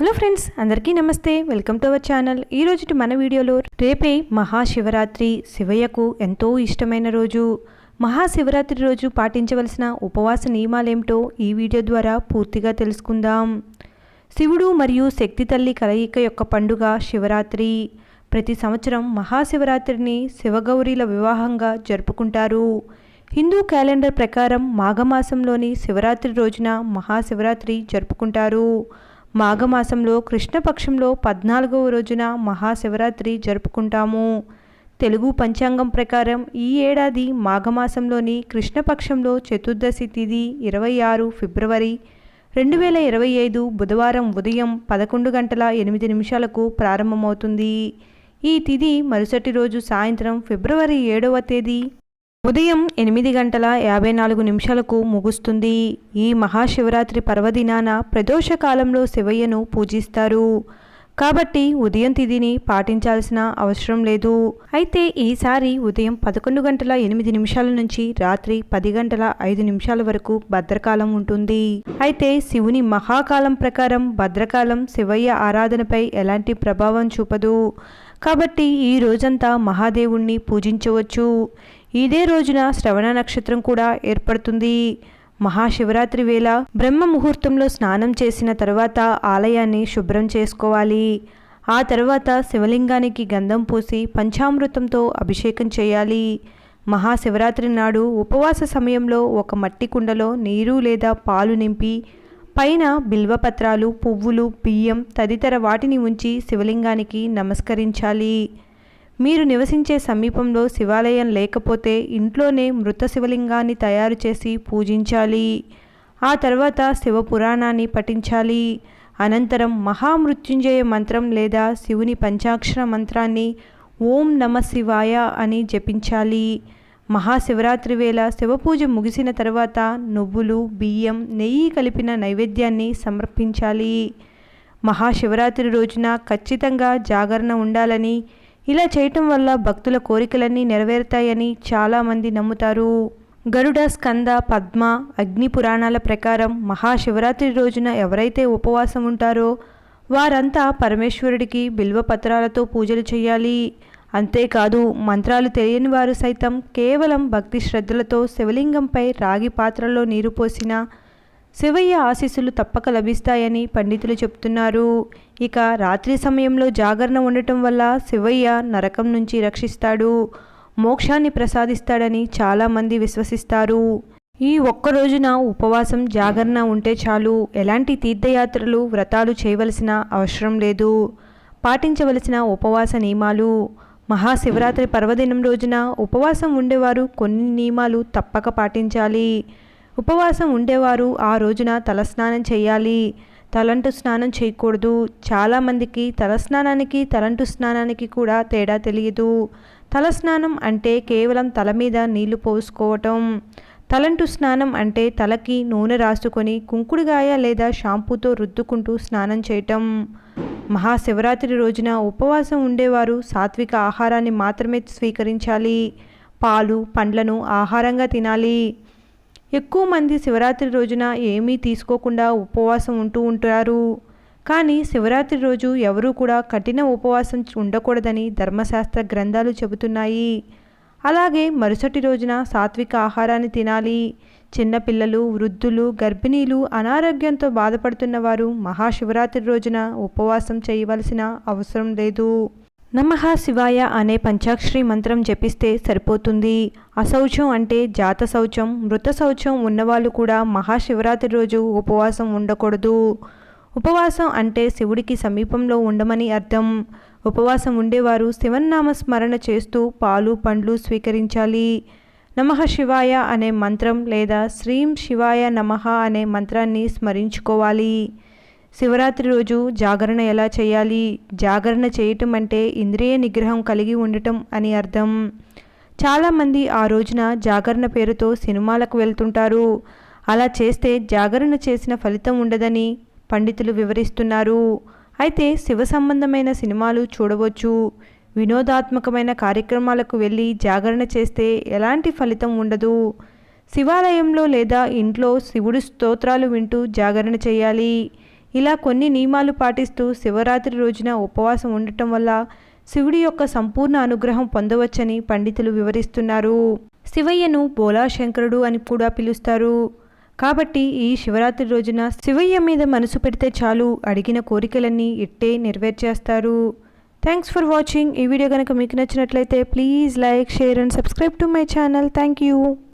Hello friends అందరికీ నమస్తే. Welcome to our channel. ఈ రోజు మన వీడియోలో రేపే మహాశివరాత్రి శివయ్యకు ఎంతో ఇష్టమైన రోజు. మహాశివరాత్రి రోజు పాటించవలసిన ఉపవాస నియమాలేమిటో ఈ వీడియో ద్వారా పూర్తిగా తెలుసుకుందాం. శివుడు మరియు శక్తి తల్లి కలయిక యొక్క పండుగ శివరాత్రి. ప్రతి సంవత్సరం మహాశివరాత్రిని శివగౌరీల వివాహంగా జరుపుకుంటారు. హిందూ క్యాలెండర్ ప్రకారం మాఘమాసంలోని శివరాత్రి రోజున మహాశివరాత్రి జరుపుకుంటారు. మాఘమాసంలో కృష్ణపక్షంలో పద్నాలుగవ రోజున మహాశివరాత్రి జరుపుకుంటాము. తెలుగు పంచాంగం ప్రకారం ఈ ఏడాది మాఘమాసంలోని కృష్ణపక్షంలో చతుర్దశి తిథి ఇరవై ఆరు ఫిబ్రవరి రెండు వేల ఇరవై ఐదు బుధవారం ఉదయం పదకొండు గంటల ఎనిమిది నిమిషాలకు ప్రారంభమవుతుంది. ఈ తిథి మరుసటి రోజు సాయంత్రం ఫిబ్రవరి ఏడవ తేదీ ఉదయం ఎనిమిది గంటల యాభై నాలుగు నిమిషాలకు ముగుస్తుంది. ఈ మహాశివరాత్రి పర్వదినాన ప్రదోష కాలంలో శివయ్యను పూజిస్తారు. కాబట్టి ఉదయం తిథిని పాటించాల్సిన అవసరం లేదు. అయితే ఈసారి ఉదయం పదకొండు గంటల ఎనిమిది నిమిషాల నుంచి రాత్రి పది గంటల ఐదు నిమిషాల వరకు భద్రకాలం ఉంటుంది. అయితే శివుని మహాకాలం ప్రకారం భద్రకాలం శివయ్య ఆరాధనపై ఎలాంటి ప్రభావం చూపదు. కాబట్టి ఈ రోజంతా మహాదేవుణ్ణి పూజించవచ్చు. ఇదే రోజున శ్రవణ నక్షత్రం కూడా ఏర్పడుతుంది. మహాశివరాత్రి వేళ బ్రహ్మ ముహూర్తంలో స్నానం చేసిన తర్వాత ఆలయాన్ని శుభ్రం చేసుకోవాలి. ఆ తర్వాత శివలింగానికి గంధం పూసి పంచామృతంతో అభిషేకం చేయాలి. మహాశివరాత్రి నాడు ఉపవాస సమయంలో ఒక మట్టి కుండలో నీరు లేదా పాలు నింపి పైన బిల్వపత్రాలు పువ్వులు బియ్యం తదితర వాటిని ఉంచి శివలింగానికి నమస్కరించాలి. మీరు నివసించే సమీపంలో శివాలయం లేకపోతే ఇంట్లోనే మృత శివలింగాన్ని తయారు చేసి పూజించాలి. ఆ తర్వాత శివ పురాణాన్ని పఠించాలి. అనంతరం మహామృత్యుంజయ మంత్రం లేదా శివుని పంచాక్షర మంత్రాన్ని ఓం నమ శివాయ అని జపించాలి. మహాశివరాత్రి వేళ శివపూజ ముగిసిన తర్వాత నువ్వులు బియ్యం నెయ్యి కలిపిన నైవేద్యాన్ని సమర్పించాలి. మహాశివరాత్రి రోజున ఖచ్చితంగా జాగరణ ఉండాలని ఇలా చేయటం వల్ల భక్తుల కోరికలన్నీ నెరవేరుతాయని చాలామంది నమ్ముతారు. గరుడ స్కంద పద్మ అగ్ని పురాణాల ప్రకారం మహాశివరాత్రి రోజున ఎవరైతే ఉపవాసం ఉంటారో వారంతా పరమేశ్వరుడికి బిల్వపత్రాలతో పూజలు చేయాలి. అంతేకాదు మంత్రాలు తెలియని వారు సైతం కేవలం భక్తి శ్రద్ధలతో శివలింగంపై రాగి పాత్రలో నీరు పోసిన శివయ్య ఆశీస్సులు తప్పక లభిస్తాయని పండితులు చెప్తున్నారు. ఇక రాత్రి సమయంలో జాగరణ ఉండటం వల్ల శివయ్య నరకం నుంచి రక్షిస్తాడు. మోక్షాన్ని ప్రసాదిస్తాడని చాలామంది విశ్వసిస్తారు. ఈ ఒక్క రోజున ఉపవాసం జాగరణ ఉంటే చాలు. ఎలాంటి తీర్థయాత్రలు వ్రతాలు చేయవలసిన అవసరం లేదు. పాటించవలసిన ఉపవాస నియమాలు. మహాశివరాత్రి పర్వదినం రోజున ఉపవాసం ఉండేవారు కొన్ని నియమాలు తప్పక పాటించాలి. ఉపవాసం ఉండేవారు. ఆ రోజున తలస్నానం చేయాలి. తలంటు స్నానం చేయకూడదు. చాలామందికి తలస్నానానికి తలంటు స్నానానికి కూడా తేడా తెలియదు. తలస్నానం అంటే కేవలం తల మీద నీళ్ళు పోసుకోవటం. తలంటు స్నానం అంటే తలకి నూనె రాసుకొని కుంకుడుగాయ లేదా షాంపూతో రుద్దుకుంటూ స్నానం చేయటం. మహాశివరాత్రి రోజున ఉపవాసం ఉండేవారు. సాత్విక ఆహారాన్ని మాత్రమే స్వీకరించాలి. పాలు పండ్లను ఆహారంగా తినాలి. ఎక్కువ మంది శివరాత్రి రోజున ఏమీ తీసుకోకుండా ఉపవాసం ఉంటూ ఉంటారు. కానీ శివరాత్రి రోజు ఎవరూ కూడా కఠిన ఉపవాసం ఉండకూడదని ధర్మశాస్త్ర గ్రంథాలు చెబుతున్నాయి. అలాగే మరుసటి రోజున సాత్విక ఆహారాన్ని తినాలి. చిన్నపిల్లలు వృద్ధులు గర్భిణీలు అనారోగ్యంతో బాధపడుతున్న వారు మహాశివరాత్రి రోజున ఉపవాసం చేయవలసిన అవసరం లేదు. నమః శివాయ అనే పంచాక్షరి మంత్రం జపిస్తే సరిపోతుంది. అశౌచం అంటే జాత శౌచం మృత శౌచం ఉన్నవాళ్ళు కూడా మహాశివరాత్రి రోజు ఉపవాసం ఉండకూడదు. ఉపవాసం అంటే శివుడికి సమీపంలో ఉండమని అర్థం. ఉపవాసం ఉండేవారు శివన్నామ స్మరణ చేస్తూ పాలు పండ్లు స్వీకరించాలి. నమః శివాయ అనే మంత్రం లేదా శ్రీం శివాయ నమః అనే మంత్రాన్ని స్మరించుకోవాలి. శివరాత్రి రోజు జాగరణ ఎలా చేయాలి? జాగరణ చేయటం అంటే ఇంద్రియ నిగ్రహం కలిగి ఉండటం అని అర్థం. చాలామంది ఆ రోజున జాగరణ పేరుతో సినిమాలకు వెళ్తుంటారు. అలా చేస్తే జాగరణ చేసిన ఫలితం ఉండదని పండితులు వివరిస్తున్నారు. అయితే శివ సంబంధమైన సినిమాలు చూడవచ్చు. వినోదాత్మకమైన కార్యక్రమాలకు వెళ్ళి జాగరణ చేస్తే ఎలాంటి ఫలితం ఉండదు? శివాలయంలో లేదా ఇంట్లో శివుడు స్తోత్రాలు వింటూ జాగరణ చేయాలి. ఇలా కొన్ని నియమాలు పాటిస్తూ శివరాత్రి రోజున ఉపవాసం ఉండటం వల్ల శివుడి యొక్క సంపూర్ణ అనుగ్రహం పొందవచ్చని పండితులు వివరిస్తున్నారు. శివయ్యను బోలాశంకరుడు అని కూడా పిలుస్తారు. కాబట్టి ఈ శివరాత్రి రోజున శివయ్య మీద మనసు పెడితే చాలు అడిగిన కోరికలన్నీ ఇట్టే నెరవేర్చేస్తారు. థ్యాంక్స్ ఫర్ వాచింగ్ ఈ వీడియో కనుక మీకు నచ్చినట్లయితే please like share and subscribe to my channel thank you